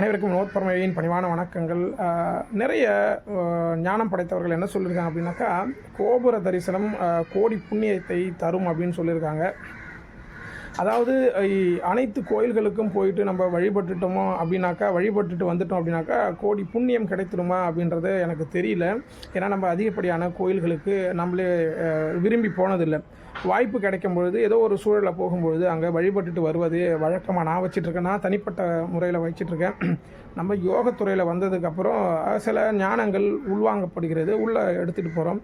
அனைவருக்கும் நோத்பரமையின் பணிவான வணக்கங்கள். நிறைய ஞானம் படைத்தவர்கள் என்ன சொல்லியிருக்காங்க அப்படின்னாக்கா கோபுர தரிசனம் கோடி புண்ணியத்தை தரும் அப்படின்னு சொல்லியிருக்காங்க அதாவது அனைத்து கோயில்களுக்கும் போயிட்டு நம்ம வழிபட்டுட்டோமோ அப்படின்னாக்கா வழிபட்டுட்டு வந்துட்டோம் அப்படின்னாக்கா கோடி புண்ணியம் கிடைத்துடுமா அப்படின்றது எனக்கு தெரியல. ஏன்னா நம்ம அதிகப்படியான கோயில்களுக்கு நம்மளே விரும்பி போனதில்லை. வாய்ப்பு கிடைக்கும் பொழுது ஏதோ ஒரு சூழலில் போகும்பொழுது அங்கே வழிபட்டுட்டு வருவது வழக்கமாக நான் வச்சிட்ருக்கேன். நான் தனிப்பட்ட முறையில் வச்சிட்ருக்கேன். நம்ம யோகத்துறையில் வந்ததுக்கப்புறம் சில ஞானங்கள் உள்வாங்கப்படுகிறது. உள்ளே எடுத்துகிட்டு போகிறோம்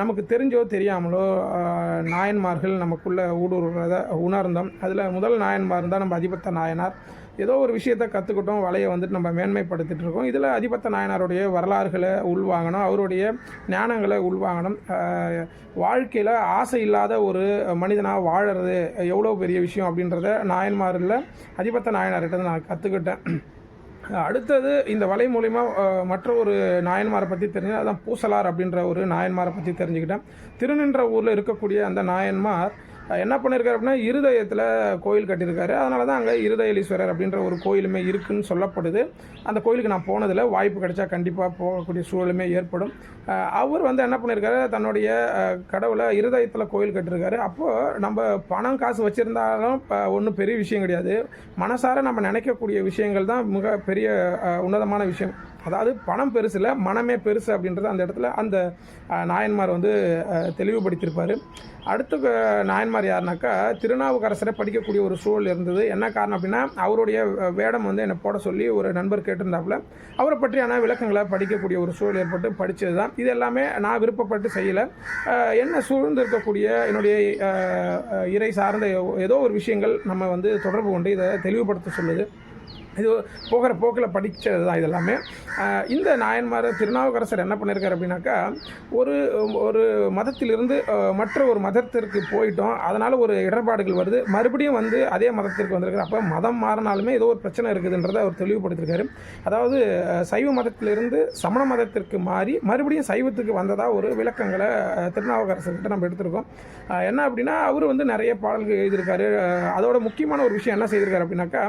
நமக்கு தெரிஞ்சோ தெரியாமலோ நாயன்மார்கள் நமக்குள்ளே ஊடுருவதை உணர்ந்தோம். அதில் முதல் நாயன்மார் தான் நம்ம அதிபத்த நாயனார். ஏதோ ஒரு விஷயத்தை கற்றுக்கிட்டோம் வலையை வந்துட்டு நம்ம மேன்மைப்படுத்திட்டு இருக்கோம். இதில் அதிபத்த நாயனாருடைய வரலாறுகளை உள்வாங்கணும் அவருடைய ஞானங்களை உள்வாங்கணும். வாழ்க்கையில் ஆசை இல்லாத ஒரு மனிதனாக வாழறது எவ்வளோ பெரிய விஷயம் அப்படின்றத நாயன்மாரில் அதிபத்த நாயனார்கிட்ட நான் கற்றுக்கிட்டேன் அடுத்தது இந்த வலை மூலிமா மற்ற ஒரு நாயன்மாரை பற்றி தெரிஞ்சு அதான் பூசலார் அப்படின்ற ஒரு நாயன்மாரை பற்றி தெரிஞ்சுக்கிட்டேன். திருநின்ற ஊரில் இருக்கக்கூடிய அந்த நாயன்மார் என்ன பண்ணியிருக்காரு அப்படின்னா இருதயத்தில் கோயில் கட்டியிருக்காரு. அதனால தான் அங்கே இருதயலீஸ்வரர் அப்படின்ற ஒரு கோயிலுமே இருக்குன்னு சொல்லப்படுது. அந்த கோயிலுக்கு நான் போனதில் வாய்ப்பு கிடைச்சா கண்டிப்பாக போகக்கூடிய சூழலுமே ஏற்படும். அவர் வந்து என்ன பண்ணியிருக்காரு தன்னுடைய கடவுளை இருதயத்தில் கோயில் கட்டியிருக்காரு. அப்போது நம்ம பணம் காசு வச்சுருந்தாலும் ஒன்றும் பெரிய விஷயம் கிடையாது. மனசார நம்ம நினைக்கக்கூடிய விஷயங்கள் தான் மிக பெரிய உன்னதமான விஷயம். அதாவது பணம் பெருசில் மனமே பெருசு அப்படின்றத அந்த இடத்துல அந்த நாயன்மார் வந்து தெளிவுபடுத்தியிருப்பார். அடுத்த நாயன்மார் யாருனாக்கா திருநாவுக்கரசரை படிக்கக்கூடிய ஒரு சூழல் இருந்தது. என்ன காரணம் அப்படின்னா அவருடைய வேடம் வந்து என்னை போட சொல்லி ஒரு நண்பர் கேட்டிருந்தாப்புல. அவரை பற்றியான விளக்கங்களை படிக்கக்கூடிய ஒரு சூழல் ஏற்பட்டு படித்தது தான் இது எல்லாமே நான் விருப்பப்பட்டு செய்யலை. என்ன சூழ்ந்து இருக்கக்கூடிய என்னுடைய இறை சார்ந்த ஏதோ ஒரு விஷயங்கள் நம்ம வந்து தொடர்பு கொண்டு இதை தெளிவுபடுத்த சொல்லுது. இது போகிற போக்கில் படித்தது தான் இதெல்லாமே. இந்த நாயன்மார் திருநாவுக்கரசர் என்ன பண்ணியிருக்காரு அப்படின்னாக்கா ஒரு ஒரு மதத்திலிருந்து மற்ற ஒரு மதத்திற்கு போயிட்டோம். அதனால் ஒரு இடர்பாடுகள் வருது. மறுபடியும் வந்து அதே மதத்திற்கு வந்திருக்காரு. அப்போ மதம் மாறினாலுமே ஏதோ ஒரு பிரச்சனை இருக்குதுன்றதை அவர் தெளிவுபடுத்தியிருக்காரு அதாவது சைவ மதத்திலிருந்து சமண மதத்திற்கு மாறி மறுபடியும் சைவத்துக்கு வந்ததாக ஒரு விளக்கங்களை திருநாவுக்கரசர்கிட்ட நம்ம எடுத்திருக்கோம். என்ன அப்படின்னா அவர் வந்து நிறைய பாடல்கள் எழுதியிருக்காரு. அதோட முக்கியமான ஒரு விஷயம் என்ன செய்திருக்காரு அப்படின்னாக்கா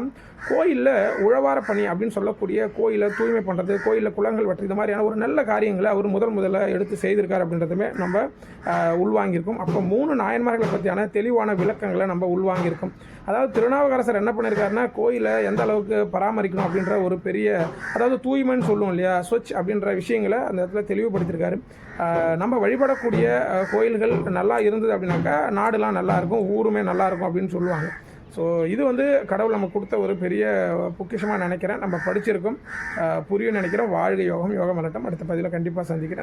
கோயிலில் உழவார பணி அப்படின்னு சொல்லக்கூடிய கோயிலை தூய்மை பண்ணுறது கோயிலில் குளங்கள் வெட்டுறது இது மாதிரியான ஒரு நல்ல காரியங்களை அவர் முதல் முதல்ல எடுத்து செய்திருக்காரு அப்படின்றதுமே நம்ம உள்வாங்கியிருக்கோம். அப்போ மூணு நாயன்மார்களை பற்றியான தெளிவான விளக்கங்களை நம்ம உள்வாங்கியிருக்கோம். அதாவது திருநாவுக்கரசர் என்ன பண்ணியிருக்காருன்னா கோயிலை எந்த அளவுக்கு பராமரிக்கணும் அப்படின்ற ஒரு பெரிய அதாவது தூய்மைன்னு சொல்லுவோம் இல்லையா ஸ்வச் அப்படின்ற விஷயங்களை அந்த இடத்துல தெளிவுபடுத்தியிருக்காரு. நம்ம வழிபடக்கூடிய கோயில்கள் நல்லா இருந்தது அப்படின்னாக்கா நாடுலாம் நல்லாயிருக்கும் ஊருமே நல்லா இருக்கும் அப்படின்னு சொல்லுவாங்க. ஸோ இது வந்து கடவுள் நமக்கு கொடுத்த ஒரு பெரிய பொக்கிஷமாக நினைக்கிறேன். நம்ம படிச்சிருக்கோம். புரியும் நினைக்கிறோம் வாழ்க யோகம் யோகம் வரட்டும் அடுத்த பதிவில் கண்டிப்பாக சந்திக்கிறேன்.